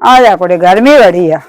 ਆ ਜਾ ਕੁੜੇ ਗਰਮੀ ਬੜੀ ਆ।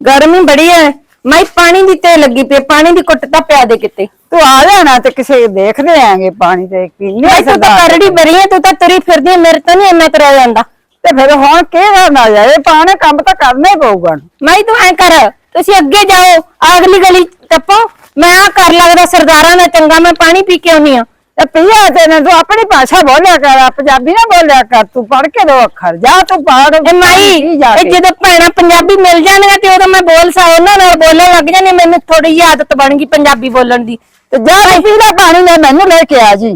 ਗਰਮੀ ਬੜੀ ਹੈ ਮੈਂ ਪਾਣੀ ਦੀ ਤੇ ਲੱਗੀ ਪਈ ਪਾਣੀ ਦੀ ਕੁੱਟ ਤਾਂ ਪਿਆ ਦੇ ਕਿਤੇ। ਤੂੰ ਆ ਜਾਣਾ ਤੇ ਕਿਸੇ ਦੇਖਦੇ ਆਂਗੇ ਪਾਣੀ ਤੇ ਪੀਣੇ ਮੈਂ ਤੂੰ ਤਾਂ ਕਰੜੀ ਬਰੀ ਹੈ ਤੂੰ ਤਾਂ ਤੁਰੀ ਫਿਰਦੀ ਹੈ, ਮੇਰੇ ਤੋਂ ਨਹੀਂ ਇੰਨਾ ਤੁਰਿਆ ਜਾਂਦਾ। ਤੇ ਫਿਰ ਹੁਣ ਕੀ ਕਰਨਾ ਜਾਏ ਪਾਣੀ ਕੰਮ ਤਾਂ ਕਰਨਾ ਹੀ ਪਊਗਾ। ਮੈਂ ਤੂੰ ਐ ਕਰ ਤੁਸੀਂ ਅੱਗੇ ਜਾਓ ਅਗਲੀ ਗਲੀ ਟੱਪੋ। ਮੈਂ ਆ ਕਰ ਲੱਗਦਾ ਸਰਦਾਰਾਂ ਦਾ ਚੰਗਾ ਮੈਂ ਪਾਣੀ ਪੀ ਕੇ ਆਉਣੀ ਆ। ਤੇ ਪੀਆ ਤੇ ਨਾ ਤੂੰ ਆਪਣੀ ਭਾਸ਼ਾ ਬੋਲਿਆ ਕਰ ਪੰਜਾਬੀ ਨਾ ਬੋਲਿਆ ਕਰ ਤੂੰ ਪੜ ਕੇ ਦੋ ਅੱਖਰ ਜਾ ਤੂੰ ਪੜ ਇਹ ਮਾਈ ਇਹ ਜਦੋਂ ਭੈਣਾਂ ਪੰਜਾਬੀ ਮਿਲ ਜਾਣਗੀਆਂ ਤੇ ਉਦੋਂ ਮੈਂ ਬੋਲ ਸਾ ਉਹਨਾਂ ਨਾਲ ਬੋਲਣ ਲੱਗ ਜਾਣੀ ਮੈਨੂੰ ਥੋੜੀ ਜਿਹੀ ਆਦਤ ਬਣ ਗਈ ਪੰਜਾਬੀ ਬੋਲਣ ਦੀ। ਤੇ ਜਾ ਪੀ ਲੈ ਪਾਣੀ ਲੈ ਮੈਨੂੰ ਲੈ ਕੇ ਆ ਜੀ।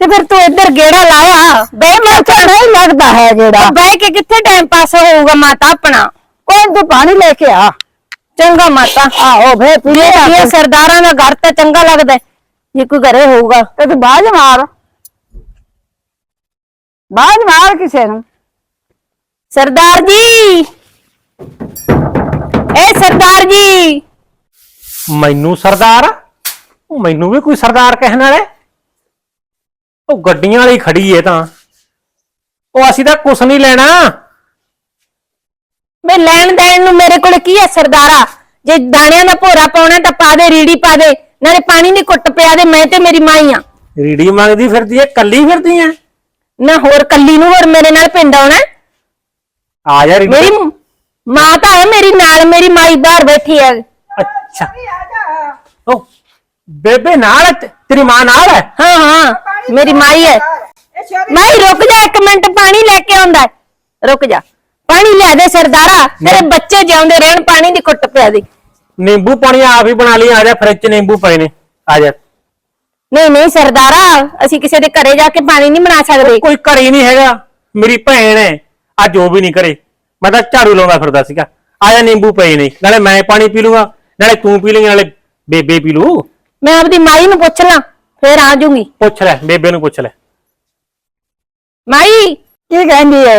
ਤੇ ਫਿਰ ਤੂੰ ਇੱਧਰ ਗੇੜਾ ਲਾਇਆ ਬੈ ਮੈਂ ਤਾਂ ਨਹੀਂ ਲੱਗਦਾ ਹੈ ਜਿਹੜਾ ਬਹਿ ਕੇ ਕਿੱਥੇ ਟਾਈਮ ਪਾਸ ਹੋਊਗਾ ਮਾਤਾ ਆਪਣਾ? ਕੋਈ ਤੂੰ ਪਾਣੀ ਲੈ ਕੇ ਆ? ਚੰਗਾ ਮਾਤਾ। ਆਹੋ ਫੇ ਪੀ ਲੈ ਇਹ ਸਰਦਾਰਾਂ ਦਾ ਘਰ ਤਾਂ ਚੰਗਾ ਲੱਗਦਾ ਹੈ, ਜੇ ਕੋਈ ਘਰੇ ਹੋਊਗਾ ਤੇ ਤੂੰ ਬਾਜ ਮਾਰ। ਬਾਜ ਮਾਰ ਕਿਸੇ ਨੂੰ। ਸਰਦਾਰ ਜੀ। ਏ ਸਰਦਾਰ ਜੀ। ਮੈਨੂੰ ਸਰਦਾਰ? ਉਹ ਮੈਨੂੰ ਵੀ ਕੋਈ ਸਰਦਾਰ ਕਹਿਣ ਵਾਲੇ ਉਹ ਗੱਡੀਆਂ ਵਾਲੀ ਖੜੀ ਏ ਤਾਂ। ਉਹ ਅਸੀਂ ਤਾਂ ਕੁਛ ਨਹੀਂ ਲੈਣਾ। ਵੇ ਲੈਣ ਦੇਣ ਨੂੰ ਮੇਰੇ ਕੋਲ ਕੀ ਹੈ ਸਰਦਾਰਾ? ਜੇ ਦਾਣਿਆਂ ਦਾ ਭੋਰਾ ਪਾਉਣਾ ਤਾਂ ਪਾ ਦੇ ਰੀੜੀ ਪਾ ਦੇ। ਨਾਲੇ ਪਾਣੀ ਦੀ ਕੁੱਟ ਪਿਆ ਦੇ ਮੈਂ ਤੇ ਮੇਰੀ ਮਾਈ ਆ। ਰੀੜੀ ਮੰਗਦੀ ਫਿਰਦੀ ਏ ਕੱਲੀ ਫਿਰਦੀ ਏ ਨਾ ਹੋਰ ਕੱਲੀ ਨੂੰ ਹੋਰ ਮੇਰੇ ਨਾਲ ਪਿੰਡ ਆਉਣਾ। ਹੈ? ਆ ਜਾ ਰੀੜੀ ਮੇਰੀ ਮਾਂ ਤਾਂ ਹੈ ਮੇਰੀ ਨਾਲ ਮੇਰੀ ਮਾਈ ਬਾਹਰ ਬੈਠੀ ਹੈ ਅੱਛਾ। ਉਹ ਬੇਬੇ ਨਾਲ? ਤੇ- ਤੇਰੀ ਮਾਂ ਨਾਲ ਹੈ ਹਾਂ ਹਾਂ ਮੇਰੀ ਮਾਈ ਹੈ ਮਾਈ ਰੁਕ ਜਾ ਇੱਕ ਮਿੰਟ ਪਾਣੀ ਲੈ ਕੇ ਆਉਂਦਾ ਹੈ। ਰੁਕ ਜਾ। ਪਾਣੀ ਲਿਆ ਦੇ ਸਰਦਾਰਾ ਤੇਰੇ ਬੱਚੇ ਜਿਉਂਦੇ ਰਹਿਣ ਪਾਣੀ ਦੀ ਕੁੱਟ ਪਿਆ ਦੇ। ਨਿੰਬੂ ਪਾਣੀ ਆਪ ਹੀ ਬਣਾ ਲਈ ਆ ਜਾ ਫ੍ਰਿਜ ਚ ਨਿੰਬੂ ਪਏ ਨੇ ਆ ਜਾ। ਨਹੀਂ ਨਹੀਂ ਸਰਦਾਰਾ ਅਸੀਂ ਕਿਸੇ ਦੇ ਘਰੇ ਜਾ ਕੇ ਪਾਣੀ ਨਹੀਂ ਬਣਾ ਸਕਦੇ। ਕੋਈ ਘਰੇ ਹੀ ਨਹੀਂ ਹੈਗਾ ਮੇਰੀ ਭੈਣ ਹੈ ਅੱਜ ਉਹ ਵੀ ਨਹੀਂ ਕਰੇ ਮੈਂ ਤਾਂ ਝਾੜੂ ਲਾਉਂਦਾ ਫਿਰਦਾ ਸੀਗਾ। ਆ ਜਾ ਨਿੰਬੂ ਪਏ ਨੇ ਨਾਲੇ ਮੈਂ ਪਾਣੀ ਪੀ ਲੂੰਗਾ ਨਾਲੇ ਤੂੰ ਪੀ ਲੇਂਗੀ ਨਾਲੇ ਬੇਬੇ ਪੀ ਲੂ। ਮੈਂ ਆਪਦੀ ਮਾਈ ਨੂੰ ਪੁੱਛ ਲਾਂ ਫੇਰ ਆ ਜਾਊਂਗੀ ਪੁੱਛ ਲੈ ਬੇਬੇ ਨੂੰ ਪੁੱਛ ਲੈ। ਮਾਈ? ਕੀ ਕਹਿੰਦੀ ਏ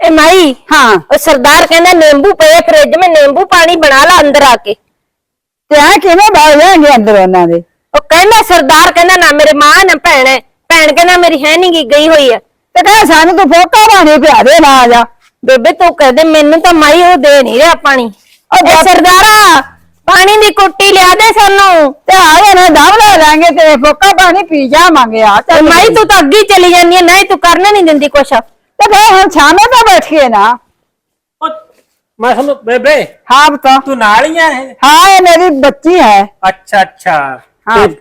ਇਹ ਮਾਈ ਹਾਂ। ਉਹ ਸਰਦਾਰ ਕਹਿੰਦਾ ਨਿੰਬੂ ਪਏ ਫ੍ਰਿਜ में ਨਿੰਬੂ ਪਾਣੀ ਬਣਾ ਲਾ ਅੰਦਰ ਆ ਕੇ। ਤੇ ਆ ਕਿਵੇਂ ਬਾਹਰ ਜਾਣਗੇ ਅੰਦਰ ਉਹਨਾਂ ਦੇ? ਉਹ ਕਹਿੰਦਾ ਸਰਦਾਰ ਕਹਿੰਦਾ ਨਾ ਮੇਰੇ ਮਾਂ ਨਾ ਭੈਣ ਹੈ। ਭੈਣ ਕਹਿੰਦਾ ਮੇਰੀ ਹੈ ਨਹੀਂ ਗਈ ਹੋਈ ਹੈ। ਤੇ ਕਹੇ ਸਾਨੂੰ ਤੂੰ ਫੋਕਾ ਪਾਣੀ ਪਿਆ ਦੇ ਨਾ ਆ ਜਾ। ਬੇਬੇ ਤੂੰ ਕਹਦੇ ਮੈਨੂੰ ਤਾਂ ਮਾਈ ਉਹ ਦੇ ਨਹੀਂ ਰਿਹਾ ਪਾਣੀ। ਉਹ ਸਰਦਾਰਾ ਪਾਣੀ ਦੀ ਕੁੱਟੀ ਲਿਆ ਦੇ ਸਾਨੂੰ। ਤੇ ਆ ਗਏ ਨੇ ਦਮ ਲੈ ਲਾਂਗੇ ਤੇ ਫੋਕਾ ਪਾਣੀ ਪੀ ਜਾਵਾਂਗੇ ਆ। ਤੇ ਚੱਲ ਮਾਈ ਤੂੰ ਤਾਂ ਅੱਗੇ ਹੀ ਚਲੀ ਜਾਂਦੀ ਹੈ ਨਹੀਂ ਤੂੰ ਕਰਨਾ ਨਹੀਂ ਦਿੰਦੀ ਕੁਛ। ਤੇ ਕਹੇ ਹੁਣ ਛਾਵੇਂ ਤਾਂ ਬੈਠ ਕੇ ਨਾ। ਮੈਂ ਸਾਨੂੰ ਬੇਬੇ ਹਾਂ ਬਤਾ ਤੂੰ ਨਾਲ ਹੀ ਆ ਇਹ? ਹਾਂ ਇਹ ਮੇਰੀ ਬੱਚੀ ਹੈ। ਅੱਛਾ ਅੱਛਾ। ਹਾਂ। ਤੇ-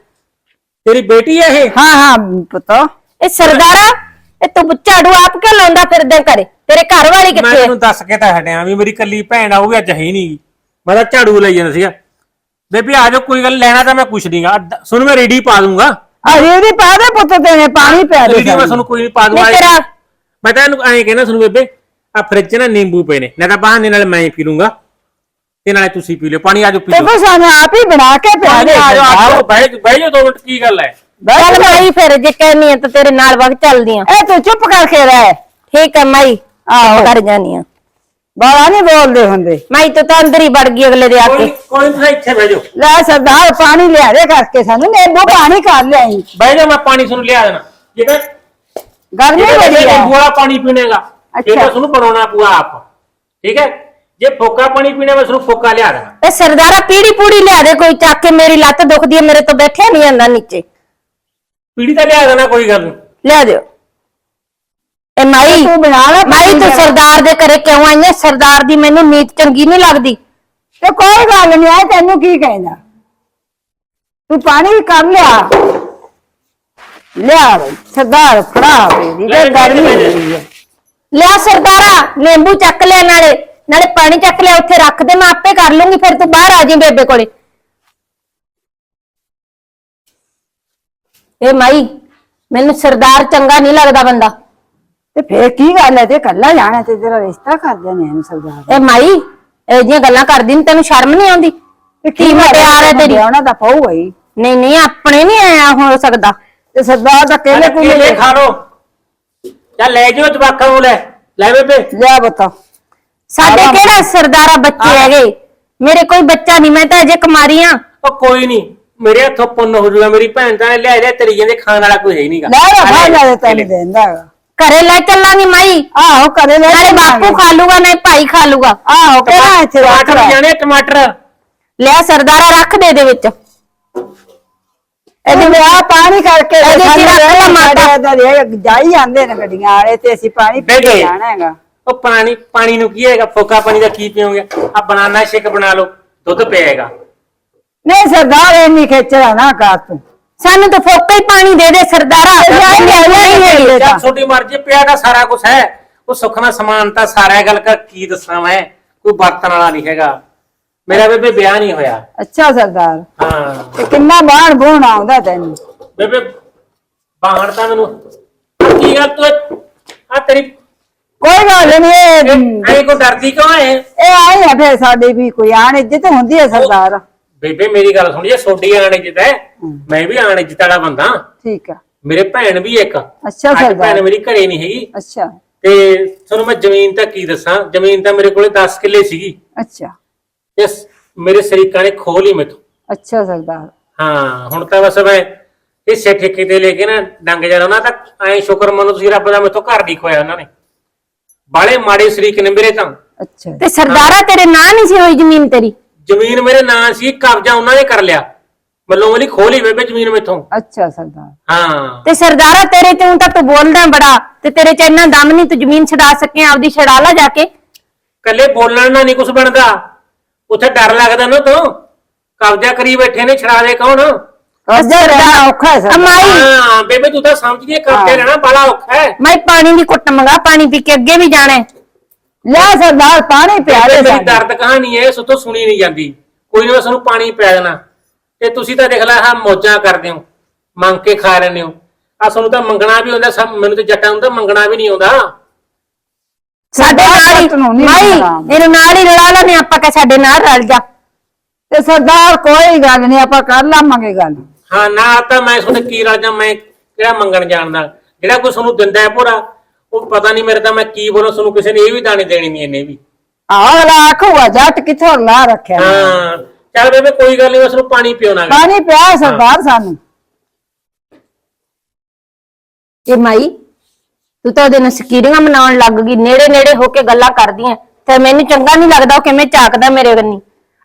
ਤੇਰੀ ਬੇਟੀ ਹੈ ਇਹ? ਹਾਂ ਹਾਂ ਪਤਾ। ਇਹ ਸਰਦਾਰਾ ਇਹ ਤੂੰ ਝਾੜੂ ਆਪ ਕੇ ਲਾਉਂਦਾ ਫਿਰਦੇ ਘਰੇ? ਤੇਰੇ ਘਰ ਵਾਲੀ ਮੈਂ ਕਿੱਥੇ ਹੈ? ਤੈਨੂੰ ਦੱਸ ਕੇ ਤਾਂ ਹਟਿਆ ਵੀ ਮੇਰੀ ਕੱਲੀ ਭੈਣ ਆਊਗੀ ਅੱਜ ਹੈ ਹੀ ਨਹੀਂ। ਮੈਂ ਤਾਂ ਝਾੜੂ ਲਈ ਜਾਂਦਾ ਸੀਗਾ। ਬੇਬੇ ਆ ਜਾਓ ਕੋਈ ਗੱਲ ਲੈਣਾ ਤਾਂ ਮੈਂ ਕੁਛ ਨਹੀਂਗਾ ਸੁਣ ਮੈਂ ਰੇਡੀ ਪਾ ਦੂੰਗਾ। ਅਰੇ ਦੀ ਪਾ ਦੇ ਪੁੱਤ ਤੇਨੇ ਪਾਣੀ ਪਿਆ ਦੇ ਰੇਡੀ ਮੈਂ ਸਾਨੂੰ। ਤੁਹਾਨੂੰ ਕੋਈ ਨਹੀਂ ਪਾ ਦੂੰਗਾ। ਨਹੀਂ ਤੇਰਾ ਮੈਂ ਤਾਂ ਇਹਨੂੰ ਐਂ ਕਹਿਣਾ ਸੁਣ ਬੇਬੇ ਆ ਫ੍ਰਿਜ 'ਚ ਨਾ ਨਿੰਬੂ ਪਏ ਨੇ। ਨਾ ਤਾਂ ਬਹਾਨੇ ਨਾਲ ਮੈਂ ਹੀ ਪੀ ਲੂੰਗਾ। ਤੇ ਨਾਲੇ ਤੁਸੀਂ ਪੀ ਲਿਓ। ਪਾਣੀ ਆਜੋ ਪੀ ਤੇ ਲਓ। ਫਿਰ ਸਾਨੂੰ ਆਪ ਹੀ ਬਣਾ ਕੇ ਪਿਆ ਦੇ। ਆ ਜਾਓ ਆ ਜਾਓ ਬਹਿ ਜਾਓ ਬਹਿ ਜਾਓ ਦੋ ਮਿੰਟ ਕੀ ਗੱਲ ਹੈ? ਚੱਲ ਮਾਈ ਫਿਰ ਜੇ ਕਹਿਨੀ ਹੈ ਤਾਂ ਤੇਰੇ ਨਾਲ ਵਗ ਚੱਲਦੀ ਆ। ਇਹ ਤੂੰ ਚੁੱਪ ਕਰਕੇ ਰਹਿ। ਠੀਕ ਹੈ ਮਾਈ। ਆਹੋ। ਕਰ ਜਾਨੀ ਆ। ਬਾਲਾ ਨਹੀਂ ਬੋਲਦੇ ਹੁੰਦੇ। ਮਾਈ ਤੂੰ ਤਾਂ ਅੰਦਰ ਹੀ ਵੜ ਗਈ ਅਗਲੇ ਦੇ ਆ ਕੋਈ ਕੇ ਕੋਈ ਨਹੀਂ ਇੱਥੇ ਬਹਿ ਜਾਓ। ਲੈ ਸਰਦਾਰ ਪਾਣੀ ਲਿਆ ਦੇ ਕਰਕੇ ਸਾਨੂੰ। ਨਿੰਬੂ ਪਾਣੀ ਕਰ ਲਿਆਈ। ਬਹਿ ਜਾਓ ਮੈਂ ਪਾਣੀ ਤੁਹਾਨੂੰ ਲਿਆ ਦੇਣਾ। ਜਿਹੜਾ ਗਰਮੀ ਬੜੀ ਹੈ ਨਿੰਬੂ ਵਾਲਾ ਪਾਣੀ ਪੀਣੇਗਾ। ਇਹ ਅੱਛਾ। ਤਾਂ ਤੁਹਾਨੂੰ ਬਣਾਉਣਾ ਪੂਆ ਆਪ। ਠੀਕ ਹੈ? ਜੇ ਫੋਕਾ ਪਾਣੀ ਪੀਣਾ ਮੈਂ ਤੁਹਾਨੂੰ ਫੋਕਾ ਲਿਆ ਦੇਣਾ। ਤੇ ਸਰਦਾਰਾ ਪੀੜੀ ਪੂੜੀ ਲਿਆ ਦੇ ਕੋਈ ਚੱਕ ਕੇ ਮੇਰੀ ਲੱਤ ਦੁਖਦੀ ਹੈ ਮੇਰੇ ਤੋਂ ਬੈਠਿਆ ਨਹੀਂ ਜਾਂਦਾ ਨੀਚੇ। ਪੀੜੀ ਤਾਂ ਲਿਆ ਦੇਣਾ ਕੋਈ ਗੱਲ ਨਹੀਂ। ਲਿਆ ਦਿਓ। ਇਹ ਮਾਈ ਤੂੰ ਬਣਾ ਲੈ ਮਾਈ ਤੂੰ। ਸਰਦਾਰ ਦੇ ਘਰੇ ਕਿਉਂ ਆਈ ਹੈ? ਸਰਦਾਰ ਦੀ ਮੈਨੂੰ ਨੀਤ ਚੰਗੀ ਨਹੀਂ ਲੱਗਦੀ। ਤੇ ਕੋਈ ਗੱਲ ਨਹੀਂ ਆ ਤੈਨੂੰ ਕੀ ਕਹਿੰਦਾ ਤੂੰ ਪਾਣੀ ਕਰ ਲਿਆ। ਲਿਆ ਬਈ ਸਰਦਾਰ ਫੜਾ ਬਈ ਇਹ ਗਰਮੀ ਲੈ। ਹੋਈ ਹੈ। ਲਿਆ ਸਰਦਾਰਾ ਨਿੰਬੂ ਚੱਕ ਲਿਆ ਨਾਲੇ ਨਾਲੇ ਪਾਣੀ ਚੱਕ ਲਿਆ ਉੱਥੇ ਰੱਖ ਦੇ ਮੈਂ ਆਪੇ ਕਰ ਲੂੰਗੀ ਫਿਰ ਤੂੰ ਬਾਹਰ ਆ ਜੀ ਬੇਬੇ ਕੋਲੇ। ਇਹ ਮਾਈ ਮੈਨੂੰ ਸਰਦਾਰ ਚੰਗਾ ਨਹੀਂ ਲੱਗਦਾ ਬੰਦਾ। ਤੇ ਫੇਰ ਕੀ ਗੱਲ ਹੈ ਤੇ ਕੱਲਾ ਜਾਣਾ ਤੇ ਤੇਰਾ ਰਿਸ਼ਤਾ ਕਰ ਦੇਣੇ ਹਨ ਸਰਦਾਰ ਇਹ ਮਾਈ ਇਹ ਜਿਹੀਆਂ ਗੱਲਾਂ ਕਰਦੀ ਨੀ ਤੈਨੂੰ ਸ਼ਰਮ ਨਹੀਂ ਆਉਂਦੀ? ਤੇ ਕੀ ਮਟਿਆਰ ਹੈ ਤੇਰੀ? ਉਹਨਾਂ ਦਾ ਪਊਗਾ ਹੀ। ਨਹੀਂ ਨਹੀਂ ਆਪਣੇ ਨਹੀਂ ਆਇਆ ਹੋ ਸਕਦਾ। ਤੇ ਸਰਦਾਰ ਦਾ ਕਹਿੰਦੇ ਕੇਲੇ ਕੋਈ ਖਾ ਲੋ ਚੱਲ ਲੈ ਜਾਓ ਜਵਾਕਾਂ ਨੂੰ ਲੈ ਲੈ ਬੇਬੇ। ਲਿਆ ਬਤਾ ਸਾਡੇ ਆਰਾਮ। ਕਿਹੜਾ ਸਰਦਾਰਾ ਬੱਚੇ ਆਰਾਮ। ਹੈਗੇ? ਮੇਰੇ ਕੋਈ ਬੱਚਾ ਨਹੀਂ ਮੈਂ ਤਾਂ ਅਜੇ ਕੁਮਾਰੀ ਆਂ। ਉਹ ਕੋਈ ਨਹੀਂ ਮੇਰੇ ਹੱਥੋਂ ਪੁੰਨ ਹੋ ਜਾਊਗਾ ਮੇਰੀ ਭੈਣ ਤਾਂ ਲਿਆ ਲਿਆ ਤੇਰੀ ਜਾਂਦੇ ਖਾਣ ਵਾਲਾ ਕੋਈ ਹੈ ਹੀ ਨਹੀਂਗਾ ਲੈ ਲੈ ਖਾ ਲੈ ਤੈਨੂੰ ਦੇਂਦਾ ਹੈਗਾ। ਘਰੇ ਲੈ ਚੱਲਾਂਗੀ ਮਾਈ। ਆਹੋ ਕਰੇ ਲੈ ਨਾਲੇ ਬਾਪੂ ਖਾ ਲੂਗਾ ਨਹੀਂ ਭਾਈ ਖਾ ਲੂਗਾ। ਆਹੋ ਕਿਹੜਾ ਇੱਥੇ ਰੱਖ ਟਮਾਟਰ ਲੈ ਜਾਣੇ ਟਮਾਟਰ। ਲਿਆ ਸਰਦਾਰਾ ਰੱਖ ਦੇ ਦੇ ਵਿੱਚ। ਇਹਦੇ ਵਿਆਹ ਪਾਣੀ ਕਰਕੇ ਇਹਦੇ ਚ ਰੱਖ ਲੈ ਮਾਤਾ। ਮਾਤਾ ਜਾਈ ਜਾਂਦੇ ਨੇ ਗੱਡੀਆਂ ਵਾਲੇ ਤੇ ਅਸੀਂ ਪਾਣੀ ਪੀ ਕੇ ਬੇਬੇ। ਜਾਣਾ ਹੈਗਾ। ਉਹ ਪਾਣੀ ਪਾਣੀ ਨੂੰ ਕੀ ਹੈਗਾ? ਫੋਕਾ ਪਾਣੀ ਦਾ ਕੀ ਪੀਓਗੇ? ਆ ਬਨਾਨਾ ਸ਼ੇਕ ਬਣਾ ਲਓ ਦੁੱਧ ਪਿਆਏਗਾ। ਨਹੀਂ ਸਰਦਾਰ ਇੰਨੀ ਖੇਚਲਾ ਨਾ ਕਰ ਤੂੰ। ਸਾਨੂੰ ਤਾਂ ਫੋਕਾ ਹੀ ਪਾਣੀ ਦੇ ਦੇ ਸਰਦਾਰਾ। ਨਹੀਂ, ਨਹੀਂ, ਨਹੀਂ, ਨਹੀਂ, ਨਹੀਂ। ਜਦ ਛੋਟੀ ਮਰਜ਼ੀ ਪਿਆ ਦਾ ਸਾਰਾ ਕੁਝ ਹੈ। ਉਹ ਸੁੱਖ ਨਾਲ ਸਮਾਨ ਤਾਂ ਸਾਰਾ ਗੱਲ ਕਰ ਕੀ ਦੱਸਾਂ ਮੈਂ? ਕੋਈ ਬਰਤਨ ਵਾਲਾ ਨਹੀਂ ਹੈਗਾ। ਮੇਰਾ ਬੇਬੇ ਵਿਆਹ ਨਹੀਂ ਹੋਇਆ। ਅੱਛਾ ਸਰਦਾਰ। ਹਾਂ। ਤੇ ਕਿੰਨਾ ਬਾਣ ਬੂਣ ਆਉਂਦਾ ਤੈਨੂੰ? ਬੇਬੇ ਬਾਹਰ ਤਾਂ ਮੈਨੂੰ ਕੀ ਗੱਲ ਤੂੰ ਆ ਤੇਰੀ ਕੋਈ ਗੱਲ ਨਹੀਂ ਐ ਕੋ ਡਰਦੀ ਕਿਉਂ ਹੈ ਇਹ ਆਈ ਹੈ ਫੇਰ ਸਾਡੀ ਵੀ ਕੋਈ ਆਣ ਇੱਜ਼ਤ ਹੁੰਦੀ ਹੈ ਸਰਦਾਰ। ਬੇਬੇ ਮੇਰੀ ਗੱਲ ਸੁਣੀ ਜੇ ਸੋਡੀ ਆਣ ਇੱਜ਼ਤ ਹੈ। ਮੈਂ ਵੀ ਆਣ ਇੱਜ਼ਤ ਵਾਲਾ ਬੰਦਾ। ਠੀਕ ਆ। ਮੇਰੇ ਭੈਣ ਵੀ ਇੱਕ। ਅੱਛਾ ਸਰਦਾਰ। ਭੈਣ ਮੇਰੀ ਘਰੇ ਨਹੀਂ ਹੈਗੀ। ਅੱਛਾ। ਤੇ ਤੁਹਾਨੂੰ ਮੈਂ ਜ਼ਮੀਨ ਤਾਂ ਕੀ ਦੱਸਾਂ? ਜ਼ਮੀਨ ਤਾਂ ਮੇਰੇ ਕੋਲੇ 10 ਕਿੱਲੇ ਸੀਗੀ। ਅੱਛਾ। ਤੇ ਸ- ਮੇਰੇ ਸ਼ਰੀਕਾਂ ਨੇ ਖੋਹ ਲਈ ਮੈਥੋਂ। ਅੱਛਾ ਸਰਦਾਰ। ਹਾਂ ਹੁਣ ਤਾਂ ਬਸ ਮੈਂ ਹਿੱਸੇ ਠੇਕੇ ਤੇ ਲੈ ਕੇ ਨਾ ਡੰਗ ਜਾਣਾ ਉਹਨਾਂ ਤਾਂ ਐ ਸ਼ੁਕਰ ਮੰਨੋ ਤੁਸੀਂ ਰੱਬ ਦਾ ਮੈਥੋਂ ਘਰ ਨਹੀਂ ਖੋਇਆ ਉਹਨਾਂ ਨੇ। ਬਾਲੇ ਮਾੜੇ ਸ਼ਰੀਕ ਨੇ ਮੇਰੇ ਤਾਂ। ਅੱਛਾ। ਤੇ ਸਰਦਾਰਾ ਤੇਰੇ ਨਾਂ ਨਹੀਂ ਸੀ ਹੋਈ ਜ਼ਮੀਨ ਤੇਰੀ? ਜ਼ਮੀਨ ਮੇਰੇ ਨਾਂ ਸੀ ਕਬਜ਼ਾ ਉਹਨਾਂ ਨੇ ਕਰ ਲਿਆ। ਮੱਲੋਂ ਵਾਲੀ ਖੋਹ ਲਈ ਬੇਬੇ ਜ਼ਮੀਨ ਮੈਥੋਂ। ਅੱਛਾ ਸਰਦਾਰ। ਹਾਂ। ਤੇ ਸਰਦਾਰਾ ਤੇਰੇ ਤੇ ਊਂ ਤਾਂ ਤੂੰ ਬੋਲਦਾ ਬੜਾ ਤੇ ਤੇਰੇ ਚ ਇੰਨਾ ਦਮ ਨਹੀਂ ਤੂੰ ਜ਼ਮੀਨ ਛਡਾ ਸਕੇ ਆਪਦੀ ਛਡਾ ਲਾ ਜਾ ਕੇ। ਕੱਲੇ ਬੋਲਣ ਨਾਲ ਨਹੀਂ ਕੁਝ ਬਣਦਾ। ਉੱਥੇ ਡਰ ਲੱਗਦਾ ਨਾ ਤੋਂ। ਕਬਜ਼ਾ ਕਰੀ ਬੈਠੇ ਨੇ ਛੜਾ ਦੇ ਕੌਣ? ਕਬਜ਼ਾ ਰਹਿਣਾ ਔਖਾ ਹੈ ਸਰਦਾਰ ਅਮਾਈ। ਹਾਂ ਬੇਬੇ ਤੂੰ ਤਾਂ ਸਮਝਦੀ ਹੈ। ਕਬਜ਼ਾ ਬੜਾ ਔਖਾ ਹੈ। ਮੈਂ ਪਾਣੀ ਦੀ ਕੁੱਟ ਮੰਗਾ ਪਾਣੀ ਪੀ ਕੇ ਅੱਗੇ ਵੀ ਜਾਣਾ ਹੈ। ਲੈ ਸਰਦਾਰ ਪਾਣੀ ਪਿਆਰੇ ਬੇਬੇ, ਮੇਰੀ ਸਾਡੇ। ਦਰਦ ਕਹਾਣੀ ਹੈ ਸੁਤੋਂ ਸੁਣੀ ਨਹੀਂ ਜਾਂਦੀ। ਕੋਈ ਨਾ ਸਾਨੂੰ ਪਾਣੀ ਪਿਆ ਦੇਣਾ। ਤੇ ਤੁਸੀਂ ਤਾਂ ਦੇਖ ਲੈ ਹਾਂ ਮੌਜਾਂ ਕਰਦੇ ਹੋ। ਮੰਗ ਕੇ ਖਾ ਲੈਂਦੇ ਹੋ। ਆ ਸਾਨੂੰ ਤਾਂ ਮੰਗਣਾ ਵੀ ਆਉਂਦਾ ਸਭ ਮੈਨੂੰ ਤੇ ਜੱਟਾਂ ਨੂੰ ਤਾਂ ਮੰਗਣਾ ਵੀ ਨਹੀਂ ਆਉਂਦਾ। ਸਾਡੇ ਨਾਲ ਹੀ ਪੁੱਤ ਨੂੰ ਨਹੀਂ ਮਾਈ ਮੰਗਣਾ। ਇਹਨੂੰ ਨਾਲ ਹੀ ਰਲਾ ਲੈਨੇ ਆਪਾਂ ਕਹ ਸਾਡੇ ਨਾਲ ਰਲ ਜਾ। ਤੇ ਸਰਦਾਰ ਕੋਈ ਗੱਲ ਨਹੀਂ ਆਪਾਂ ਕਰ ਲਾਵਾਂਗੇ ਗੱਲ। ਹਾਂ ਨਾ ਤਾਂ ਮੈਂ ਤੁਹਾਨੂੰ ਕੀ ਰਾਜਾਂ ਮੈਂ ਕਿਹੜਾ ਮੰਗਣ ਜਾਣਦਾ ਜਿਹੜਾ ਕੋਈ ਤੁਹਾਨੂੰ ਦਿੰਦਾ ਹੈ ਭੋਰਾ ਉਹ ਪਤਾ ਨਹੀਂ ਮੇਰੇ ਤਾਂ ਮੈਂ ਕੀ ਬੋਲਾਂ ਤੁਹਾਨੂੰ ਕਿਸੇ ਨੇ ਇਹ ਵੀ ਦਾਣੇ ਦੇਣੀ ਨਹੀਂ ਇਹਨੇ ਵੀ। ਅਗਲਾ ਆਖੂਗਾ ਜੱਟ ਕਿੱਥੋਂ ਲਾ ਰੱਖਿਆ? ਹਾਂ ਚੱਲ ਬੇਬੇ ਕੋਈ ਗੱਲ ਨਹੀਂ ਮੈਂ ਤੁਹਾਨੂੰ ਪਾਣੀ ਪਿਉਣਾ ਪਾਣੀ ਪਿਆ ਸਰਦਾਰ ਸਾਨੂੰ। ਇਹ ਮਾਈ ਤੂੰ ਤਾਂ ਉਹਦੇ ਨਾਲ ਸਕੀਰੀਆਂ ਮਨਾਉਣ ਲੱਗ ਗਈ ਨੇੜੇ ਨੇੜੇ ਹੋ ਕੇ ਗੱਲਾਂ ਕਰਦੀ ਐ ਤੇ ਮੈਨੂੰ ਚੰਗਾ ਨਹੀਂ ਲੱਗਦਾ ਉਹ ਕਿਵੇਂ ਝਾਕਦਾ ਮੇਰੇ ਕੰਨੀ।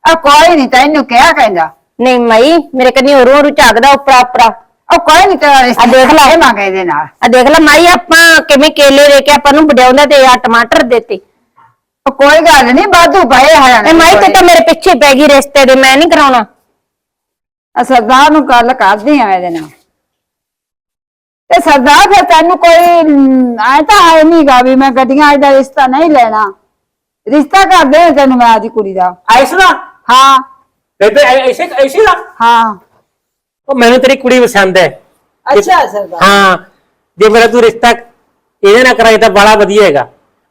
ਆ ਕੋਈ ਨਹੀਂ ਤੈਨੂੰ ਕਿਹਾ ਕਹਿੰਦਾ। ਨਹੀਂ ਮਾਈ ਮੇਰੇ ਕੰਨੀ ਉਰੂ ਉਰੂ ਝਾਕਦਾ ਉਪਰਾ ਉਪਰਾ। ਉਹ ਕੋਈ ਨਹੀਂ ਤੇਰਾ ਰਿਸ਼ਤਾ ਦੇਖ ਲੈ। ਇਹ ਮੰਗੇ ਦੇ ਨਾਲ? ਆ ਦੇਖ ਲੈ ਮਾਈ ਆਪਾਂ ਕਿਵੇਂ ਕੇਲੇ ਦੇ ਕੇ ਆਪਾਂ ਨੂੰ ਵਡਿਆਉਂਦਾ ਤੇ ਆ ਟਮਾਟਰ ਦਿੱਤੇ। ਉਹ ਕੋਈ ਗੱਲ ਨਹੀਂ ਬਾਦੂ ਪਏ ਹੈ ਇਹ ਮਾਈ ਤੂੰ ਤਾਂ ਮੇਰੇ ਪਿੱਛੇ ਪੈ ਗਈ ਰਿਸ਼ਤੇ ਦੇ ਮੈਂ ਨਹੀਂ ਕਰਾਉਣਾ। ਆ ਸਰਦਾਰ ਨੂੰ ਗੱਲ ਕਰਦੀ ਆ ਇਹਦੇ ਨਾਲ। ਤੇ ਸਰਦਾਰ ਫਿਰ ਤੈਨੂੰ ਕੋਈ ਆਇ ਤਾਂ ਹੈ ਨਹੀਂਗਾ ਵੀ ਮੈਂ ਗੱਡੀਆਂ ਦਾ ਰਿਸ਼ਤਾ ਨਹੀਂ ਲੈਣਾ। ਰਿਸ਼ਤਾ ਕਰ ਦੇ ਤੈਨੂੰ ਮੈਂ ਆਦੀ ਕੁੜੀ ਦਾ। ਐਸ ਦਾ? ਹਾਂ। ਬੇਬੇ ਐ- ਐਸੇ ਐਸੇ ਦਾ? ਹਾਂ। ਉਹ ਮੈਨੂੰ ਤੇਰੀ ਕੁੜੀ ਪਸੰਦ ਹੈ ਅੱਛਾ ਸਰਦਾਰ। ਹਾਂ। ਜੇ ਮੇਰਾ ਤੂੰ ਰਿਸ਼ਤਾ ਇਹਦੇ ਨਾਲ ਕਰਾਏ ਤਾਂ ਬੜਾ ਵਧੀਆ ਹੈਗਾ।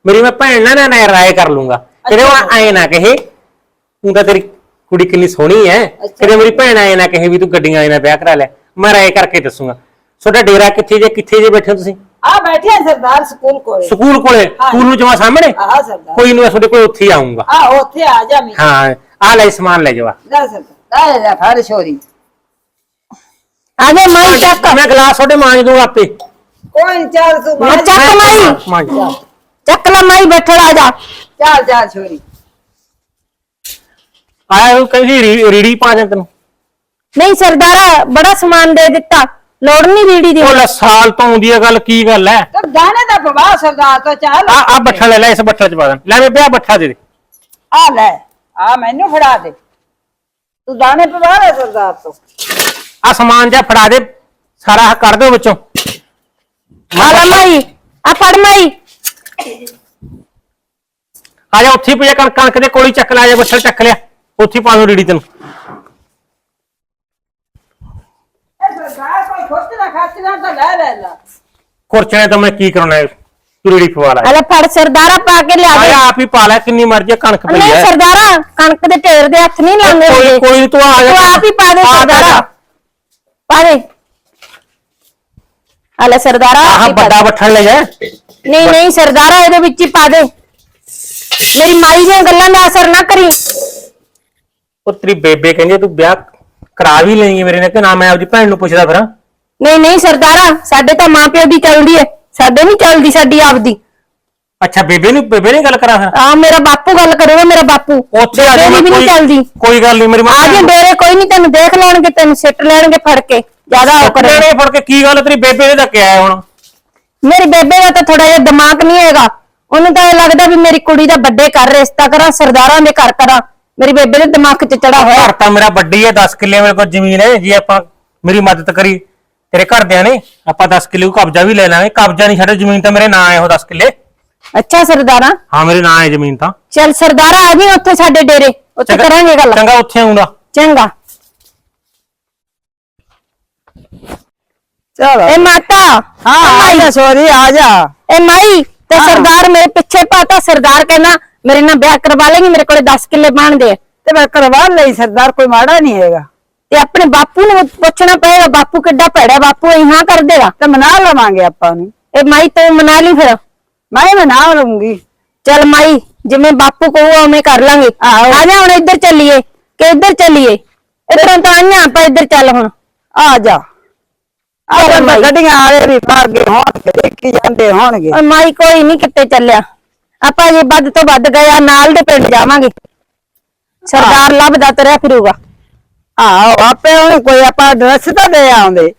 ਮੇਰੀ ਮੈਂ ਭੈਣ ਨਾਲ ਨਾ- ਨਾ ਰਾਏ ਕਰ ਲੂੰਗਾ। ਕਿਤੇ ਉਹ ਐ ਨਾ ਕਹੇ ਤੂੰ ਤਾਂ ਤੇਰੀ ਕੁੜੀ ਕਿੰਨੀ ਸੋਹਣੀ ਹੈ ਕਿਤੇ ਮੇਰੀ ਭੈਣ ਐ ਨਾ ਕਹੇ ਵੀ ਤੂੰ ਗੱਡੀਆਂ ਵਾਲੇ ਨਾਲ ਵਿਆਹ ਕਰਾ ਲਿਆ ਮੈਂ ਰਾਏ ਕਰਕੇ ਦੱਸੂਗਾ। ਤੁਹਾਡਾ ਡੇਰਾ ਕਿੱਥੇ ਜੇ ਕਿੱਥੇ ਜੇ ਬੈਠੇ ਹੋ ਤੁਸੀਂ? ਆ ਬੈਠੇ ਆ ਸਰਦਾਰ ਸਕੂਲ ਕੋਲੇ। ਸਕੂਲ ਕੋਲੇ? ਸਕੂਲ ਨੂੰ ਜਮਾ ਸਾਹਮਣੇ? ਆ ਸਰਦਾਰ। ਕੋਈ ਨਹੀਂ ਤੁਹਾਡੇ ਕੋਲ ਉੱਥੇ ਹੀ ਆਉਂਗਾ ਆ ਉੱਥੇ ਆ ਜਾ ਮੀ ਹਾਂ ਆ ਲੈ ਸਮਾਨ ਲੈ ਜਾਵਾ। ਲੈ ਸਰਦਾਰ। ਲੈ ਲੈ ਫੜ ਛੋਰੀ। ਆ ਜਾ ਮਾਈ ਚੱਕ। ਮੈਂ ਗਲਾਸ ਤੁਹਾਡੇ ਮਾਂਜ ਦੂੰਗਾ ਆਪੇ। ਕੋਈ ਨੀ, ਚੱਲ ਤੂੰ ਮੈਂ ਬਾਹਰ ਚੱਕ ਮਾਈ। ਮਾਂਜ। ਚੱਕ ਲੈ ਮਾਈ ਬੈਠੜ ਆ ਜਾ। ਚੱਲ ਚੱਲ ਛੋਰੀ। ਆਇਆ ਉਹ ਕਹਿੰਦੀ ਰੀ- ਰੀੜੀ ਪਾ ਜਾਂ ਤੈਨੂੰ। ਨਹੀਂ ਸਰਦਾਰਾ ਬੜਾ ਸਮਾਨ ਦੇ ਦਿੱਤਾ। ਲੋੜ ਨਹੀਂ ਰੀੜੀ ਦੀ। ਉਹ ਲੈ ਸਾਲ ਤੋਂ ਆਉਂਦੀ ਹੈ ਗੱਲ ਕੀ ਗੱਲ ਹੈ ਤੇ ਦਾਣੇ ਦਾ ਪ੍ਰਵਾਹ ਸਰਦਾਰ ਤੋਂ ਚੱਲ ਆ ਆ ਬੱਠਾ ਲੈ ਲੈ ਇਸ ਬੱਠਾ ਚ ਪਾ ਦੇ। ਲੈ ਮੈਂ ਪਿਆ ਬੱਠਾ ਦੇ ਦੇ। ਆ ਲੈ ਆ ਮੈਨੂੰ ਫੜਾ ਦੇ। ਤੂੰ ਦਾਣੇ ਪਵਾ ਲੈ ਸਰਦਾਰ ਤੋਂ। ਆ ਸਮਾਨ ਜਾ ਫੜਾ ਦੇ ਸਾਰਾ ਆਹ ਕਰ ਦਿਓ ਵਿੱਚੋਂ। ਆ ਲੈ ਮਾਈ ਆ ਫੜ ਮਾਈ। ਆ ਜਾ ਉੱਥੇ ਹੀ ਪਿਆ ਕਣਕ ਕਣਕ ਦੇ ਕੋਲੀ ਚੱਕ ਲਿਆ ਜਾ ਬੱਠਾ ਚੱਕ ਲਿਆ। ਉੱਥੇ ਹੀ ਪਾ ਦੋ ਰੀੜੀ ਤੈਨੂੰ ਇਹ ਸਰਦਾਰ ਕੋਈ ਖੋਚਣਾ ਖਾਚਣਾ ਤਾਂ ਲੈ ਲੈ ਲਾ। ਖੁਰਚਣੇ ਤਾਂ ਮੈਂ ਕੀ ਕਰਾਉਣਾ ਹੈ? ਤੂੰ ਰੀੜੀ ਪਵਾ ਲੈ। ਆ ਲੈ ਫੜ ਸਰਦਾਰਾ ਪਾ ਕੇ ਲਿਆ ਦੇ। ਆਪ ਹੀ ਪਾ ਲੈ ਕਿੰਨੀ ਮਰਜ਼ੀ ਹੈ, ਕਣਕ ਪਈ ਨਹੀਂ ਹੈ। ਸਰਦਾਰਾ ਕਣਕ ਦੇ ਢੇਰ ਦੇ ਹੱਥ ਨਹੀਂ ਲਾਉਂਦੇ ਕੋਈ ਕੋਈ ਨੀ, ਤੂੰ ਆ ਜਾ। ਤੂੰ ਆਪ ਹੀ ਪਾ ਦੇ ਆ ਜਾ। ਸਰਦਾਰਾ। ਪਾ ਦੇ। ਆ ਲੈ ਸਰਦਾਰਾ ਆਪ ਆਹ ਹੀ ਪਾ ਦੇ। ਵੱਡਾ ਬੱਠਾ ਲੈ ਜਾ। ਨਹੀਂ ਨਹੀਂ ਸਰਦਾਰਾ ਇਹਦੇ ਵਿੱਚ ਹੀ ਪਾ ਦੇ। ਮੇਰੀ ਮਾਈ ਦੀਆਂ ਗੱਲਾਂ ਦਾ ਅਸਰ ਨਾ ਕਰੀ। ਉਹ ਤੇਰੀ ਬੇਬੇ ਕਹਿੰਦੀ ਤੂੰ ਵਿਆਹ ਕਰਾ ਵੀ ਲੈਣੀ ਮੇਰੇ ਨਾਲ ਕਿ ਨਾ ਮੈਂ ਆਪਦੀ ਭੈਣ ਨੂੰ ਪੁੱਛਦਾ ਫਿਰਾਂ। ਨਹੀਂ ਨਹੀਂ ਸਰਦਾਰਾ ਸਾਡੇ ਤਾਂ ਮਾਂ ਪਿਓ ਦੀ ਚੱਲਦੀ ਹੈ ਸਾਡੇ ਨਹੀਂ ਚੱਲਦੀ ਸਾਡੀ ਆਪਦੀ। ਅੱਛਾ ਬੇਬੇ ਨੂੰ ਬੇਬੇ ਨੇ ਗੱਲ ਕਰਾਂ ਫਿਰ? ਆ ਮੇਰਾ ਬਾਪੂ ਗੱਲ ਕਰੂਗਾ ਮੇਰਾ ਬਾਪੂ। ਉੱਥੇ ਆ ਜਾ ਦੀ ਵੀ ਨਹੀਂ ਚੱਲਦੀ। ਕੋਈ ਗੱਲ ਨਹੀਂ ਮੇਰੀ ਮਾਂ ਆ ਜੇ। ਡੇਰੇ ਕੋਈ ਨਹੀਂ ਤੈਨੂੰ ਦੇਖ ਲੈਣਗੇ ਤੈਨੂੰ ਸਿੱਟ ਲੈਣਗੇ ਫੜ ਕੇ। ਜ਼ਿਆਦਾ ਉਹ ਕਰੇ ਨੇ ਫੜ ਕੇ ਕੀ ਗੱਲ ਤੇਰੀ? ਬੇਬੇ ਨੇ ਤਾਂ ਕਿਹਾ ਹੁਣ। ਮੇਰੀ ਬੇਬੇ ਦਾ ਤਾਂ ਥੋੜਾ ਜਿਹਾ ਦਿਮਾਗ ਨਹੀਂ ਹੈਗਾ। ਉਹਨੂੰ ਤਾਂ ਇਹ ਲੱਗਦਾ ਵੀ ਮੇਰੀ ਕੁੜੀ ਦਾ ਵੱਡੇ ਘਰ ਰਿਸ਼ਤਾ ਕਰਾਂ ਸਰਦਾਰਾਂ ਦੇ ਘਰ ਕਰਾਂ। ਮੇਰੀ ਬੇਬੇ ਦੇ ਦਿਮਾਗ 'ਚ ਚੜਾ ਹੋਇਆ। ਘਰ ਤਾਂ ਮੇਰਾ ਵੱਡੀ ਹੈ 10 ਕਿੱਲੇ ਮੇਰੇ ਕੋਲ ਜ਼ਮੀਨ ਹੈ। ਜੇ ਆਪਾਂ ਮੇਰੀ ਮਦਦ ਕਰੀ ਤੇਰੇ ਘਰਦਿਆਂ ਨੇ ਆਪਾਂ 10 ਕਿੱਲੇ ਕੋ ਕਬਜ਼ਾ ਵੀ ਲੈ ਲਾਂਗੇ ਕਬਜ਼ਾ ਨਹੀਂ ਛੱਡ ਜ਼ਮੀਨ ਤਾਂ ਮੇਰੇ ਨਾਂ ਹੈ ਉਹ 10 ਕਿੱਲੇ ਅੱਛਾ ਸਰਦਾਰਾਂ ਹਾਂ ਮੇਰੇ ਨਾਂ ਹੈ ਜ਼ਮੀਨ ਤਾਂ ਚੱਲ ਸਰਦਾਰਾ ਆ ਜੀ ਉੱਥੇ ਸਾਡੇ ਡੇਰੇ ਉੱਥੇ ਕਰਾਂਗੇ ਗੱਲ। ਚੰਗਾ ਉੱਥੇ ਆਉਂਦਾ ਚੰਗਾ ਚਲੋ ਇਹ ਮਾਤਾ ਹਾਂ ਆ ਜਾ ਸੋਰੀ ਆ ਜਾ ਇਹ ਮਾਈ ਤੇ ਸਰਦਾਰ ਮੇਰੇ ਪਿੱਛੇ ਪਾਤਾ ਸਰਦਾਰ ਕਹਿੰਦਾ ਮੇਰੇ ਨਾਲ ਵਿਆਹ ਕਰਵਾ ਲੇਗੀ ਮੇਰੇ ਕੋਲੇ 10 ਕਿੱਲੇ ਬਣਦੇ ਆ। ਤੇ ਮੈਂ ਕਰਵਾ ਲਈ ਸਰਦਾਰ ਕੋਈ ਮਾੜਾ ਨਹੀਂ ਹੈਗਾ ਤੇ ਆਪਣੇ ਬਾਪੂ ਨੂੰ ਪੁੱਛਣਾ ਪਏਗਾ ਬਾਪੂ ਕਿੱਡਾ ਭੈੜਾ ਬਾਪੂ ਇਹ ਹਾਂ ਕਰ ਦੇਗਾ ਤੇ ਮਨਾ ਲਵਾਂਗੇ ਆਪਾਂ ਨੂੰ ਇਹ ਮਾਈ ਤੂੰ ਮਨਾ ਲਈ ਫਿਰ। ਮੈਂ ਮਨਾ ਲਵਾਂਗੀ ਚੱਲ ਮਾਈ ਜਿਵੇਂ ਬਾਪੂ ਕਹੂ ਉਵੇਂ ਕਰ ਲਾਂਗੇ। ਆਹੋ। ਆ ਜਾ ਹੁਣ ਇੱਧਰ ਚੱਲੀਏ ਕਿ ਇੱਧਰ ਚੱਲੀਏ। ਇਧਰੋਂ ਤਾਂ ਆਈਆਂ ਆਪਾਂ ਇੱਧਰ ਚੱਲ ਹੁਣ। ਆ ਜਾ। ਆ ਮਾਈ। ਗੱਡੀਆਂ ਵਾਲੇ ਵੀ ਮਾਰ ਗਏ ਹੋਣਗੇ ਦੇਖੀ ਜਾਂਦੇ ਹੋਣਗੇ। ਓਏ ਮਾਈ ਕੋਈ ਨਹੀਂ ਕਿਤੇ ਚੱਲਿਆ। ਆਪਾਂ ਜੇ ਵੱਧ ਤੋਂ ਵੱਧ ਗਿਆ ਨਾਲ ਦੇ ਪਿੰਡ ਜਾਵਾਂਗੇ। ਸਰਦਾਰ ਲੱਭਦਾ ਤੁਰਿਆ ਫਿਰੂਗਾ। ਆਹੋ, ਆਪੇ ਉਹਨੂੰ ਕੋਈ ਆਪਾਂ ਡਰੈਸ ਤਾਂ ਦੇ ਆਉਂਦੇ।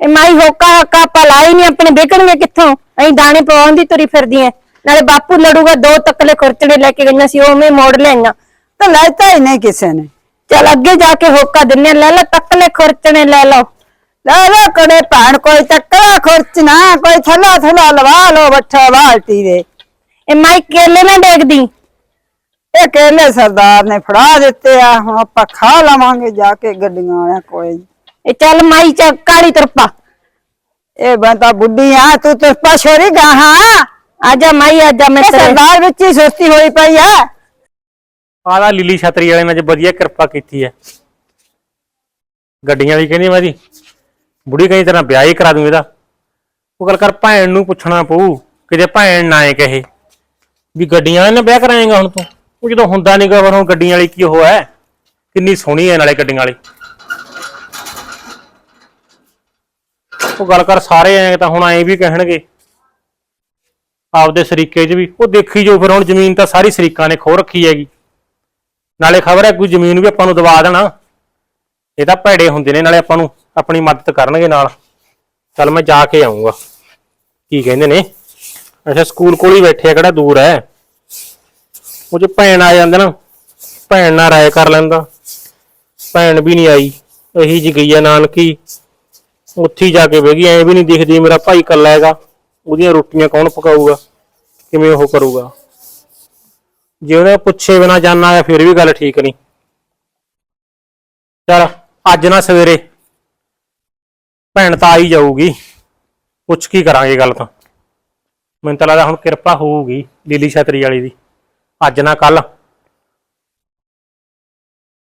ਇਹ ਮਾਈ ਹੋਕਾ ਹੱਕਾ ਆਪਾਂ ਨਹੀਂ, ਆਪਣੇ ਵਿਕਣਗੇ ਕਿੱਥੋਂ? ਅਸੀਂ ਦਾਣੇ ਪਵਾਉਣ ਦੀ ਤੁਰੀ ਫਿਰਦੀ ਐ। ਨਾਲੇ ਬਾਪੂ ਲੜੂਗਾ, ਦੋ ਤੱਕਲੇ ਖੁਰਚੜੇ ਲੈ ਕੇ ਗਈਆਂ ਸੀ, ਉਵੇਂ ਮੋੜ ਲਿਆਈਆਂ। ਤਾਂ ਲੈਤਾ ਹੀ ਨਹੀਂ ਕਿਸੇ ਨੇ। ਚੱਲ ਅੱਗੇ ਜਾ ਕੇ ਹੋਕਾ ਦਿੰਨੇ ਲੈ ਲੈ ਤੱਕਲੇ ਖੁਰਚਣੇ ਲੈ ਲਓ। ਲੈ ਲੈ ਕੜੇ ਭੈਣ, ਕੋਈ ਚੱਕਰਾ ਖੁਰਚਣਾ ਕੋਈ ਥੱਲਾ ਥੱਲਾ ਲਵਾ ਲੋ ਬੱਠਾ ਬਾਲਟੀ ਦੇ। ਇਹ ਮਾਈ ਕੇਲੇ ਨਾ ਡੇਗਦੀ। ਇਹ ਕੇਲੇ ਸਰਦਾਰ ਨੇ ਫੜਾ ਦਿੱਤੇ ਆ ਹੁਣ ਆਪਾਂ ਖਾ ਲਵਾਂਗੇ ਜਾ ਕੇ ਗੱਡੀਆਂ ਵਾਲਿਆਂ ਕੋਈ ਇਹ ਚੱਲ ਮਾਈ ਚ ਕਾਲੀ ਤਰਪਾ? ਇਹ ਬੰਦਾ ਬੁੱਢੀ ਆ ਤੂੰ ਤੇ ਪਛੋਰੀ ਗਾਹਾਂ ਆਜਾ ਮਾਈ ਆਜਾ ਮੈਂ ਇਹ ਤੇਰੇ ਸਰਦਾਰ ਵਿੱਚ ਹੀ ਸੁਸਤੀ ਹੋਈ ਪਈ ਆ। ਆਹ ਲੀਲੀ ਛਤਰੀ ਵਾਲੇ ਨੇ ਅੱਜ ਵਧੀਆ ਕਿਰਪਾ ਕੀਤੀ ਹੈ ਗੱਡੀਆਂ ਵੀ ਕਹਿੰਦੀ ਮੈਂ ਜੀ ਬੁੜੀ ਕਹੀ ਤਰ੍ਹਾਂ ਵਿਆਹ ਹੀ ਕਰਾ ਦੂੰ ਇਹਦਾ। ਉਹ ਗੱਲ ਕਰ ਭੈਣ ਨੂੰ ਪੁੱਛਣਾ ਪਊ ਕਿਤੇ ਭੈਣ ਨਾ ਇਹ ਕਹੇ। ਵੀ ਗੱਡੀਆਂ ਵਾਲੇ ਨੇ ਵਿਆਹ ਕਰਾਏਗਾ ਹੁਣ ਤੂੰ? ਉਹ ਜਦੋਂ ਹੁੰਦਾ ਨਹੀਂ ਗਾ ਫਿਰ ਹੁਣ ਗੱਡੀਆਂ ਵਾਲੀ ਕੀ ਉਹ ਹੈ? ਕਿੰਨੀ ਸੋਹਣੀ ਹੈ ਨਾਲੇ ਗੱਡੀਆਂ ਵਾਲੀ। ਉਹ ਗੱਲ ਕਰ ਸਾਰੇ ਐ ਤਾਂ ਹੁਣ ਐਂ ਵੀ ਕਹਿਣਗੇ। ਆਪਦੇ ਸਰੀਕੇ 'ਚ ਵੀ। ਉਹ ਦੇਖੀ ਜੋ ਫਿਰ ਹੁਣ ਜ਼ਮੀਨ ਤਾਂ ਸਾਰੀ ਸਰੀਕਾਂ ਨੇ ਖੋ ਰੱਖੀ ਹੈਗੀ। ਨਾਲੇ ਖਬਰ ਹੈ ਕੋਈ ਜ਼ਮੀਨ ਵੀ ਆਪਾਂ ਨੂੰ ਦਵਾ ਦੇਣਾ। ਇਹ ਤਾਂ ਭੈੜੇ ਹੁੰਦੇ ਨੇ, ਨਾਲੇ ਆਪਾਂ ਨੂੰ ਆਪਣੀ ਮਦਦ ਕਰਨਗੇ ਨਾਲ। ਚੱਲ ਮੈਂ ਜਾ ਕੇ ਆਉਂਗਾ ਕੀ ਕਹਿੰਦੇ ਨੇ? ਅੱਛਾ, ਸਕੂਲ ਕੋਲ ਹੀ ਬੈਠੇ ਆ, ਕਿਹੜਾ ਦੂਰ ਹੈ? ਉਹ ਜੇ ਭੈਣ ਆ ਜਾਂਦੇ ਨਾ, ਭੈਣ ਨਾਲ ਰਾਏ ਕਰ ਲੈਂਦਾ। ਭੈਣ ਵੀ ਨਹੀਂ ਆਈ, ਇਹੀ ਜੀ ਗਈ ਆ ਨਾਨਕੀ। ਉੱਥੇ ਜਾ ਕੇ ਬਹਿ ਗਈ, ਐ ਵੀ ਨਹੀਂ ਦਿਖਦੀ ਮੇਰਾ ਭਾਈ ਇਕੱਲਾ ਹੈਗਾ, ਉਹਦੀਆਂ ਰੋਟੀਆਂ ਕੌਣ ਪਕਾਊਗਾ, ਕਿਵੇਂ ਉਹ ਕਰੂਗਾ। ਜੇ ਉਹਨੇ ਪੁੱਛੇ ਬਿਨਾ ਜਾਣਾ ਆ ਫਿਰ ਵੀ ਗੱਲ ਠੀਕ ਨਹੀਂ ਚਲ, ਅੱਜ ਨਾ ਸਵੇਰੇ ਭੈਣ ਤਾਂ ਆਈ ਜਾਊਗੀ। ਪੁੱਛ ਕੀ ਕਰਾਂਗੇ ਗੱਲ ਤਾਂ। ਮੈਨੂੰ ਤਾਂ ਲੱਗਦਾ ਹੁਣ ਕਿਰਪਾ ਹੋਊਗੀ, ਲੀਲੀ ਛਤਰੀ ਵਾਲੀ ਦੀ। ਅੱਜ ਨਾ ਕੱਲ